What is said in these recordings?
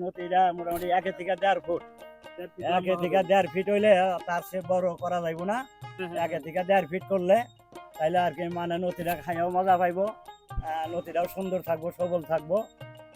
নদীটা মোটামুটি একে থেকে দেড় ফুট। একে থেকে দেড় ফিট হইলে তার সে বড় করা যাইব না। একে থেকে দেড় ফিট করলে তাইলে আর কি মানে নদীটা খাইয়াও মজা পাইবো নদীটাও সুন্দর থাকব সবল থাকব।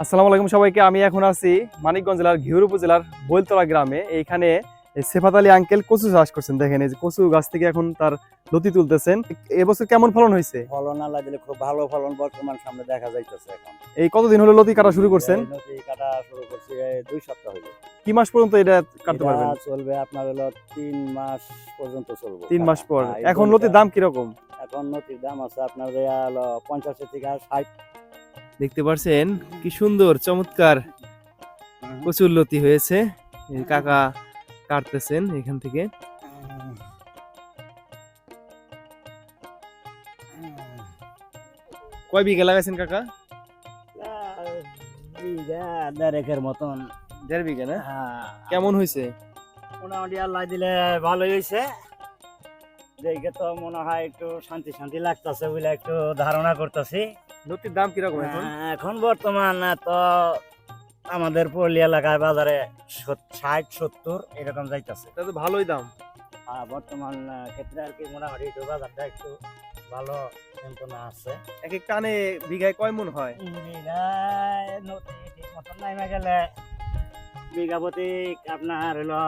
আসসালামু আলাইকুম সবাইকে আমি এখন আছি মানিকগঞ্জ জেলার ঘিউর উপজেলার বৈলতলা গ্রামে। এইখানে এই সেফাত আলী আঙ্কেল কচু চাষ করছেন দেখেন এই যে কচু গাছ থেকে এখন তার লতি তুলতেছেন। এবছর কেমন ফলন হয়েছে? ফলন আল্লাহ দিলে খুব ভালো ফলন বর্তমান সামনে দেখা যাইতেছে এখন। এই কতদিন হলো লতি কাটা শুরু করছেন? লতি কাটা শুরু করছি দুই সপ্তাহ হইল। কি মাস পর্যন্ত এটা কাটতে পারবেন? চলবে আপনার হলো তিন মাস পর্যন্ত চলবে। তিন মাস পর। হ্যাঁ, এখন লতির দাম কীরকম? এখন লতির দাম আছে আপনার দেয়া হলো পঞ্চাশের থেকে ষাট। দেখতে পারছেন কি সুন্দর চমৎকার প্রচুর লতি হয়েছে। কাকা কাটতেছেন এখান থেকে। কয় বিঘা লাগাইছেন কাকা? বিঘা দেড়েকের মতন। দেড় বিঘা না? হ্যাঁ, কেমন হয়েছে? মোটামুটি আল্লাহ দিলে ভালোই হয়েছে। দেখে তো মনে হয় একটু শান্তি শান্তি লাগতেছে বলে একটু ধারণা করতেছি। লতির দাম কীরকম এখন? এখন বর্তমান তো আমাদের পল্লী এলাকায় বাজারে ষাট সত্তর এরকম যাইতেছে। এটা তো ভালোই দাম। বর্তমান ক্ষেত্রে আর কি মোটামুটি একটু বাজারটা একটু ভালো কিন্তু না আছে। এক এক টানে বিঘায় কয় মন হয়? বিঘায় ঠিক মতন নাইমা গেলে বিঘা প্রতি আপনার হলো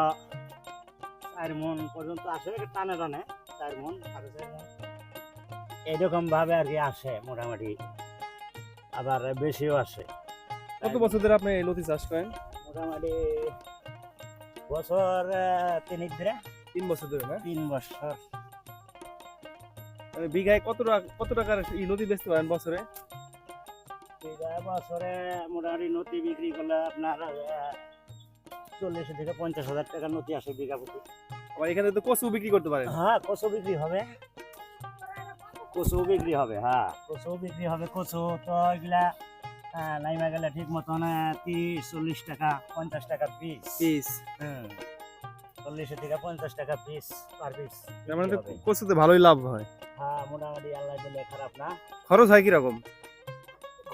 চার মন পর্যন্ত আসে টানে টানে চার মন সাড়ে চার মন। এইরকম ভাবে আর কি আসে মোটামুটি। আবার বেশিও আসে। কত বছর ধরে আপনি এই লতি চাষ করেন? মোটামুটি বছর তিন ধরে। তিন বছর ধরে না? তিন বছর। মানে বিঘায় কত টাকা কত টাকার এই লতি বেচতে পারেন বছরে? বিঘা বছরে মোটামুটি নদী বিক্রি করলে আপনার চল্লিশ থেকে পঞ্চাশ হাজার টাকা নদী আসে বিঘা প্রতি। আবার এখানে তো কচু বিক্রি করতে পারেন। হ্যাঁ কচু বিক্রি হবে। কচু বিক্রি হবে হ্যাঁ। কচু বিক্রি হবে কচু তো এগুলা আহ, নাইমা গেলে ঠিক মতন তিরিশ চল্লিশ টাকা পঞ্চাশ টাকা পিস পিস হুম চল্লিশ থেকে পঞ্চাশ টাকা পিস পার পিস তার মানে তো কচুতে ভালোই লাভ হয়। হ্যাঁ মোটামুটি আল্লাহ দিলে খারাপ না। খরচ হয় কীরকম?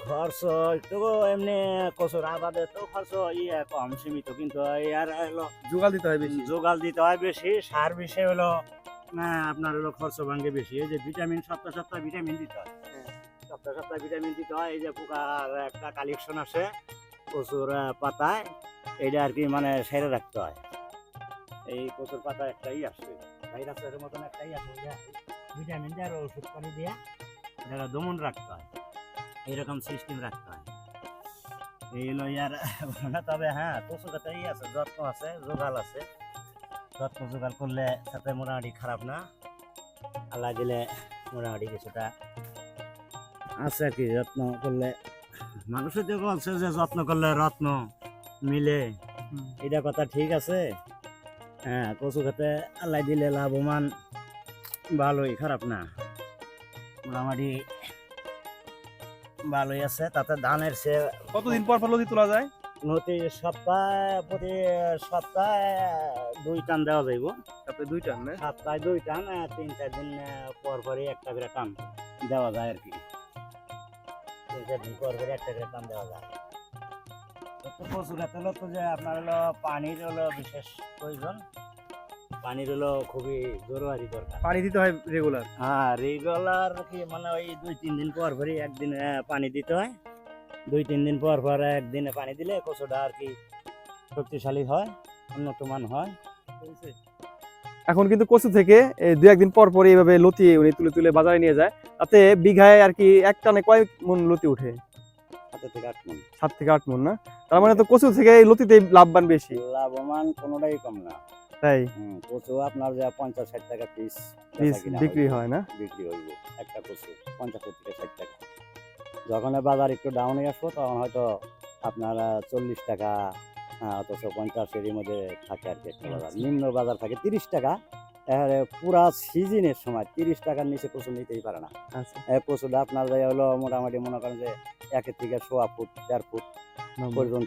খরচ একটু এমনি কচুর আবাদে তো খরচ ইয়ে কম সীমিত কিন্তু ইয়ার হলো জোগাল দিতে হয় বেশি। যোগাল দিতে হয় বেশি সার বেশি হলো না আপনার হলো খরচ ভাঙ্গে বেশি। এই যে ভিটামিন সপ্তাহ সপ্তাহ ভিটামিন দিতে হয়। সপ্তাহ সপ্তাহ ভিটামিন দিতে হয়, এই যে পোকার একটা কালেকশন আসে প্রচুর পাতায় এটা আর কি মানে সেরে রাখতে হয়। এই প্রচুর পাতা একটাই আসে, ভাইরাসের মতন একটাই আসে ভিটামিন দিয়ে আর ওষুধ পানি দিয়ে এটা দমন রাখতে হয়, এইরকম সিস্টেম রাখতে হয়। এই হলো ইয়ার, তবে হ্যাঁ কচু কাটাই আছে, যত্ন আছে জোগাল আছে। যত্ন জোগাড় করলে তাতে মোটামুটি খারাপ না আল্লাহ দিলে মোটামুটি কিছুটা আছে আর কি যত্ন করলে। মানুষের তো বলছে যে যত্ন করলে রত্ন মিলে। এটা কথা ঠিক আছে? হ্যাঁ কচু খেতে আল্লাহ দিলে লাভবান ভালোই খারাপ না। মোটামুটি ভালোই আছে তাতে ধানের সে কতদিন পর পর লতি তোলা যায়? নদী সপ্তাহে প্রতি সপ্তাহে দুই টান দেওয়া যাইব আপনি দুই টান সপ্তাহে দুই টান তিন চার দিন পর পরই একটা করে টান দেওয়া যায় আর কি। তিন চার দিন পর পরই একটা করে টান দেওয়া যায়। তো তো কচু খেতে হলো তো যে আপনার হলো পানির হলো বিশেষ প্রয়োজন। পানির হলো খুবই জরুরি দরকার। পানি দিতে হয় রেগুলার হ্যাঁ রেগুলার কি মানে ওই দুই তিন দিন পর পরই একদিন পানি দিতে হয়। দুই তিন দিন পর পর একদিনে পানি দিলে কচুটা আর কি শক্তিশালী হয় উন্নত মান হয়। এখন কিন্তু কচু থেকে এই দু একদিন পর পর এইভাবে লতি উনি তুলে তুলে বাজারে নিয়ে যায়। তাতে বিঘায় আর কি এক টানে কয় মন লতি উঠে থেকে আট মন। সাত থেকে আট মন না? তার মানে তো কচু থেকে এই লতিতে লাভবান বেশি। লাভবান কোনোটাই কম না। তাই? কচু আপনার যা পঞ্চাশ ষাট টাকা পিস পিস বিক্রি হয় না? বিক্রি হইব একটা কচু পঞ্চাশ থেকে ষাট টাকা। যখন বাজার একটু ডাউনে আসব তখন হয়তো আপনার চল্লিশ টাকা অথচ পঞ্চাশ এর মধ্যে থাকে আর কি একটা বাজার। নিম্ন বাজার থাকে তিরিশ টাকা পুরা সিজনের সময় তিরিশ টাকার নিচে কচু নিতেই পারে না। আচ্ছা। কচুটা আপনার হলো মোটামুটি মনে করেন যে একের থেকে সোয়া ফুট দেড় ফুট পর্যন্ত।